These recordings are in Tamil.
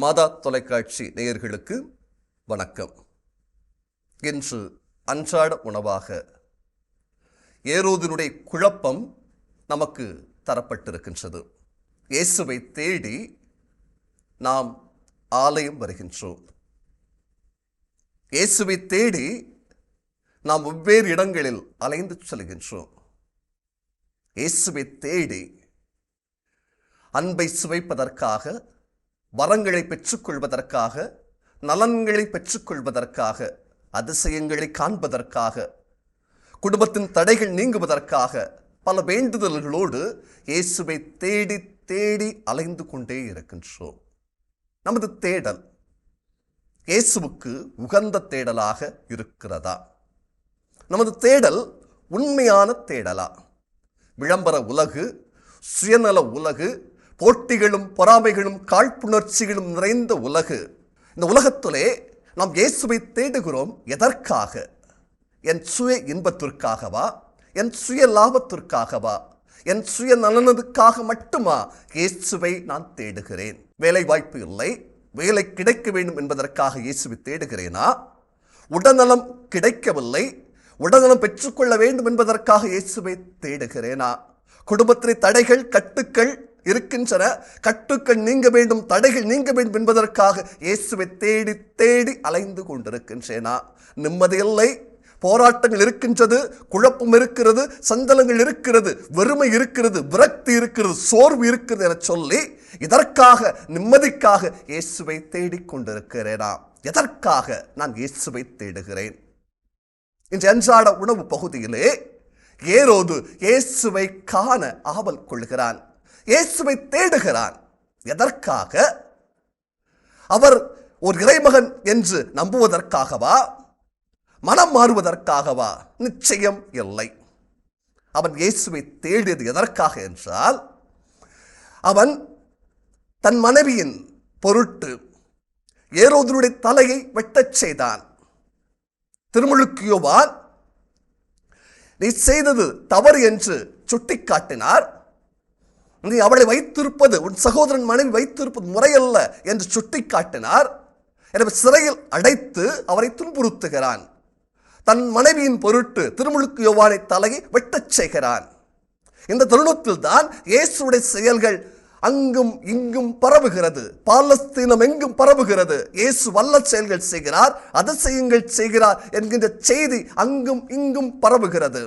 மாதா தொலைக்காட்சி நேயர்களுக்கு வணக்கம். இன்று அன்றாட உணவாக ஏரோதினுடைய குழப்பம் நமக்கு தரப்பட்டிருக்கின்றது. இயேசுவை தேடி நாம் ஆலயம் வருகின்றோம். இயேசுவை தேடி நாம் வெவ்வேறு இடங்களில் அலைந்து செல்கின்றோம். இயேசுவை தேடி அன்பை சுவைப்பதற்காக வரங்களை பெற்றுக்கொள்வதற்காக நலன்களை பெற்றுக்கொள்வதற்காக அதிசயங்களை காண்பதற்காக குடும்பத்தின் தடைகள் நீங்குவதற்காக பல வேண்டுதல்களோடு இயேசுவை தேடி தேடி அலைந்து கொண்டே இருக்கின்றோம். நமது தேடல் இயேசுவுக்கு உகந்த தேடலாக இருக்கிறதா? நமது தேடல் உண்மையான தேடலா? விளம்பர உலகு சுயநல உலகு போட்டிகளும் பொறாமைகளும் காழ்ப்புணர்ச்சிகளும் நிறைந்த உலகு. இந்த உலகத்திலே நாம் இயேசுவை தேடுகிறோம் எதற்காக? என் சுய இன்பத்திற்காகவா? என் சுய லாபத்திற்காகவா? என் சுய நலனதுக்காக மட்டுமா இயேசுவை நான் தேடுகிறேன்? வேலை வாய்ப்பு இல்லை. வேலை கிடைக்க வேண்டும் என்பதற்காக இயேசுவை தேடுகிறேனா? உடல்நலம் கிடைக்கவில்லை. உடல்நலம் பெற்றுக்கொள்ள வேண்டும் என்பதற்காக இயேசுவை தேடுகிறேனா? குடும்பத்திலே தடைகள் கட்டுக்கள் இருக்கின்றன. கட்டுக்கள் நீங்க வேண்டும் தடைகள் நீங்க வேண்டும் என்பதற்காக இயேசுவை தேடி தேடி அலைந்து கொண்டிருக்கின்றேனா? நிம்மதியில்லை போராட்டங்கள் இருக்கின்றது குழப்பம் இருக்கிறது சந்தலங்கள் இருக்கிறது வெறுமை இருக்கிறது விரக்தி இருக்கிறது சோர்வு இருக்கிறது என சொல்லி இதற்காக நிம்மதிக்காக இயேசுவை தேடிக் கொண்டிருக்கிறேனா? எதற்காக நான் இயேசுவை தேடுகிறேன்? இன்று அன்றாட உணவு பகுதியிலே ஏரோது இயேசுவை காண ஆவல் கொள்கிறான். இயேசுவை தேடுகிறான். எதற்காக? அவர் ஒரு இறைமகன் என்று நம்புவதற்காகவா? மனம் மாறுவதற்காகவா? நிச்சயம் இல்லை. அவன் இயேசுவை தேடியது எதற்காக என்றால் அவன் தன் மனைவியின் பொருட்டு ஏரோதனுடைய தலையை வெட்டச் செய்தான். திருமுழுக்கியோவான் நீ செய்தது தவறு என்று சுட்டிக்காட்டினார். நீ அவளை வைத்திருப்பது உன் சகோதரன் மனைவி வைத்திருப்பது முறையல்ல என்று சுட்டிக்காட்டினார். எனவே சிறையில் அடைத்து அவரை துன்புறுத்துகிறான். தன் மனைவியின் பொருட்டு திருமுழுக்கு யோவானை தலையை வெட்டச் செய்கிறான். இந்த தருணத்தில் தான் இயேசுடைய செயல்கள் அங்கும் இங்கும் பரவுகிறது. பாலஸ்தீனம் எங்கும் பரவுகிறது. இயேசு வல்ல செயல்கள் செய்கிறார் அதிசயங்கள் செய்கிறார் என்கின்ற செய்தி அங்கும் இங்கும் பரவுகிறது.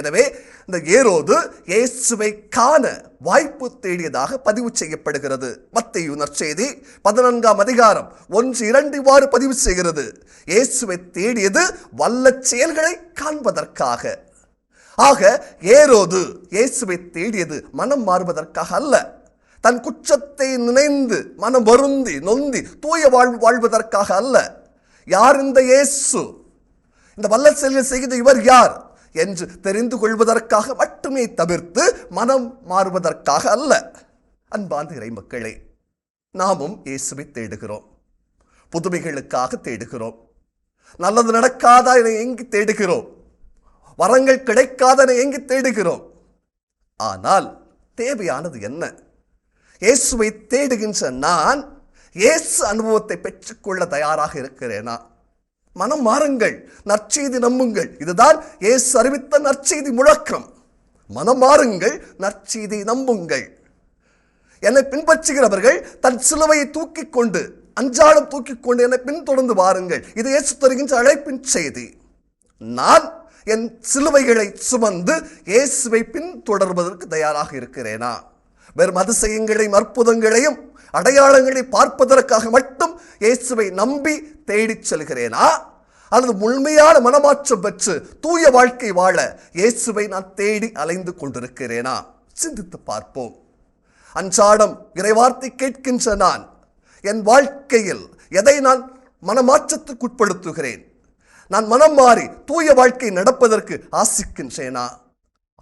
எனவே இந்த ஏரோது இயேசுவை காண வாய்ப்பு தேடியதாக பதிவு செய்யப்படுகிறது. மத்தையு நற்செய்தி பதினான்காம் அதிகாரம் ஒன்று இரண்டு இவ்வாறு பதிவு செய்கிறது. இயேசுவை தேடியது வல்ல செயல்களை காண்பதற்காக. ஆக ஏரோது இயேசுவை தேடியது மனம் மாறுவதற்காக அல்ல. தன் குற்றத்தை நினைந்து மனம் வருந்தி நொந்தி தூய வாழ்வு வாழ்வதற்காக அல்ல. யார் இந்த இயேசு? இந்த வல்ல செயல்கள் செய்கிற இவர் யார்? என்று தெரிந்து கொள்வதற்காக மட்டுமே தவிர்த்து மனம் மாறுவதற்காக அல்ல. அன்பார்ந்த இறை மக்களே நாமும் இயேசுவை தேடுகிறோம். புதுமைகளுக்காக தேடுகிறோம். நல்லது நடக்காதா என எங்கி தேடுகிறோம். வரங்கள் கிடைக்காத என எங்கி தேடுகிறோம். ஆனால் தேவையானது என்ன? இயேசுவை தேடுகின்ற நான் இயேசு அனுபவத்தை பெற்றுக்கொள்ள தயாராக இருக்கிறேனா? மனம் மாறுங்கள் நற்செய்தி நம்புங்கள். இதுதான் ஏசு அறிவித்த நற்செய்தி முழக்கம். மனம் மாறுங்கள் நற்செய்தி நம்புங்கள். என்னை பின்பற்றுகிறவர்கள் தன் சிலுவையை தூக்கிக் கொண்டு அஞ்சாலும் தூக்கிக் கொண்டு என்னை பின்தொடர்ந்து வாருங்கள். இது இயேசு தருகின்ற அழைப்பின் செய்தி. நான் என் சிலுவைகளை சுமந்து இயேசுவை பின்தொடர்வதற்கு தயாராக இருக்கிறேனா? வெறும் அதிசயங்களையும் அற்புதங்களையும் அடையாளங்களை பார்ப்பதற்காக மட்டும் இயேசுவை நம்பி தேடிச் செல்கிறேனா? அல்லது முழுமையான மனமாற்றம் பெற்று தூய வாழ்க்கை வாழ இயேசுவை நான் தேடி அலைந்து கொண்டிருக்கிறேனா? சிந்தித்து பார்ப்போம். அன்றாடம் இறைவார்த்தை கேட்கின்ற நான் என் வாழ்க்கையில் எதை நான் மனமாற்றத்துக்குட்படுத்துகிறேன் நான் மனம் மாறி தூய வாழ்க்கை நடப்பதற்கு ஆசிக்கின்றேனா?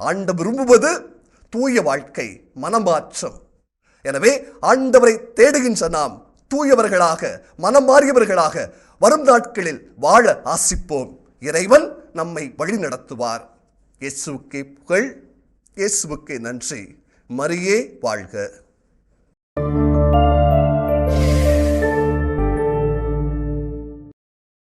ஆண்ட விரும்புவது தூய வாழ்க்கை மனமாற்றம். எனவே ஆண்டவரை தேடுகின்ற நாம் தூயவர்களாக மனம் மாறியவர்களாக வரும் நாட்களில் வாழ ஆசிப்போம். இறைவன் நம்மை வழி நடத்துவார். இயேசுவுக்கே புகழ் இயேசுவுக்கே நன்றி. மரியே வாழ்க.